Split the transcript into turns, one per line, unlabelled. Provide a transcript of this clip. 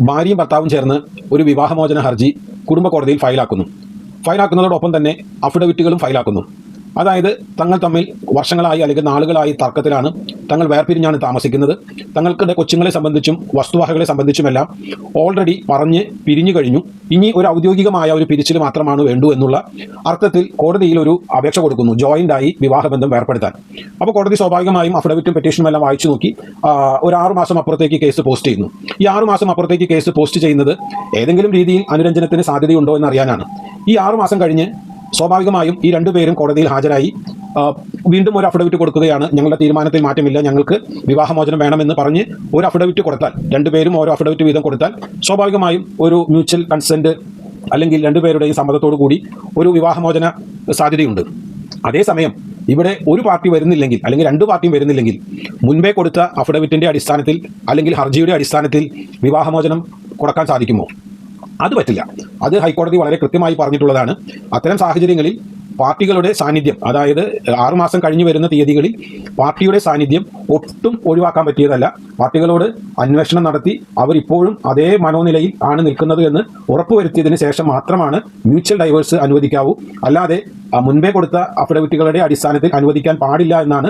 ഭാര്യയും ഭർത്താവും ചേർന്ന് ഒരു വിവാഹമോചന ഹർജി കുടുംബ കോടതിയിൽ ഫയലാക്കുന്നു. ഫയലാക്കുന്നതോടൊപ്പം തന്നെ അഫിഡവിറ്റുകളും ഫയലാക്കുന്നു. അതായത് തങ്ങൾ തമ്മിൽ വർഷങ്ങളായി അല്ലെങ്കിൽ നാളുകളായി തർക്കത്തിലാണ് തങ്ങൾ വേർപിരിഞ്ഞാണ് താമസിക്കുന്നത്. തങ്ങൾക്കിടെ കൊച്ചുങ്ങളെ സംബന്ധിച്ചും വസ്തുവകകളെ സംബന്ധിച്ചുമെല്ലാം ഓൾറെഡി പറഞ്ഞ് പിരിഞ്ഞു കഴിഞ്ഞു. ഇനി ഒരു ഔദ്യോഗികമായ ഒരു പിരിച്ചിൽ മാത്രമാണ് വേണ്ടു എന്നുള്ള അർത്ഥത്തിൽ കോടതിയിൽ ഒരു അപേക്ഷ കൊടുക്കുന്നു. ജോയിന്റ് ആയി വിവാഹബന്ധം വേർപ്പെടുത്താൻ. അപ്പോൾ കോടതി സ്വാഭാവികമായും അഫിഡവിറ്റും പെറ്റീഷനും എല്ലാം വായിച്ചു നോക്കി. ഒരു ആറു മാസം അപ്പുറത്തേക്ക് കേസ് പോസ്റ്റ് ചെയ്യുന്നു. ഈ ആറു മാസം അപ്പുറത്തേക്ക് കേസ് പോസ്റ്റ് ചെയ്യുന്നത് ഏതെങ്കിലും രീതിയിൽ അനുരഞ്ജനത്തിന് സാധ്യതയുണ്ടോ എന്ന് അറിയാനാണ് ഈ ആറു മാസം കഴിഞ്ഞ് സ്വാഭാവികമായും ഈ രണ്ടുപേരും കോടതിയിൽ ഹാജരായി. വീണ്ടും ഒരു അഫിഡവിറ്റ് കൊടുക്കുകയാണ്. ഞങ്ങളുടെ തീരുമാനത്തിൽ മാറ്റമില്ല. ഞങ്ങൾക്ക് വിവാഹമോചനം വേണമെന്ന് പറഞ്ഞ് ഒരു അഫിഡവിറ്റ് കൊടുത്താൽ രണ്ടുപേരും ഓരോ അഫിഡവിറ്റ് വീതം കൊടുത്താൽ സ്വാഭാവികമായും ഒരു മ്യൂച്വൽ കൺസെന്റ് അല്ലെങ്കിൽ രണ്ടുപേരുടെയും സമ്മതത്തോടു കൂടി ഒരു വിവാഹമോചന സാധ്യതയുണ്ട്. അതേസമയം ഇവിടെ ഒരു പാർട്ടി വരുന്നില്ലെങ്കിൽ അല്ലെങ്കിൽ രണ്ട് പാർട്ടിയും വരുന്നില്ലെങ്കിൽ മുൻപേ കൊടുത്ത അഫിഡവിറ്റിന്റെ അടിസ്ഥാനത്തിൽ അല്ലെങ്കിൽ ഹർജിയുടെ അടിസ്ഥാനത്തിൽ വിവാഹമോചനം കൊടുക്കാൻ സാധിക്കുമോ? അത് പറ്റില്ല. അത് ഹൈക്കോടതി വളരെ കൃത്യമായി പറഞ്ഞിട്ടുള്ളതാണ്. അത്തരം സാഹചര്യങ്ങളിൽ പാർട്ടികളുടെ സാന്നിധ്യം അതായത് ആറുമാസം കഴിഞ്ഞു വരുന്ന തീയതികളിൽ പാർട്ടിയുടെ സാന്നിധ്യം ഒട്ടും ഒഴിവാക്കാൻ പറ്റിയതല്ല. പാർട്ടികളോട് അന്വേഷണം നടത്തി അവരിപ്പോഴും അതേ മനോനിലയിൽ ആണ് നിൽക്കുന്നത് എന്ന് ഉറപ്പുവരുത്തിയതിന് ശേഷം മാത്രമാണ് മ്യൂച്വൽ ഡൈവേഴ്സ് അനുവദിക്കാവൂ. അല്ലാതെ മുൻപേ കൊടുത്ത അഫിഡവിറ്റുകളുടെ അടിസ്ഥാനത്തിൽ അനുവദിക്കാൻ പാടില്ല എന്നാണ്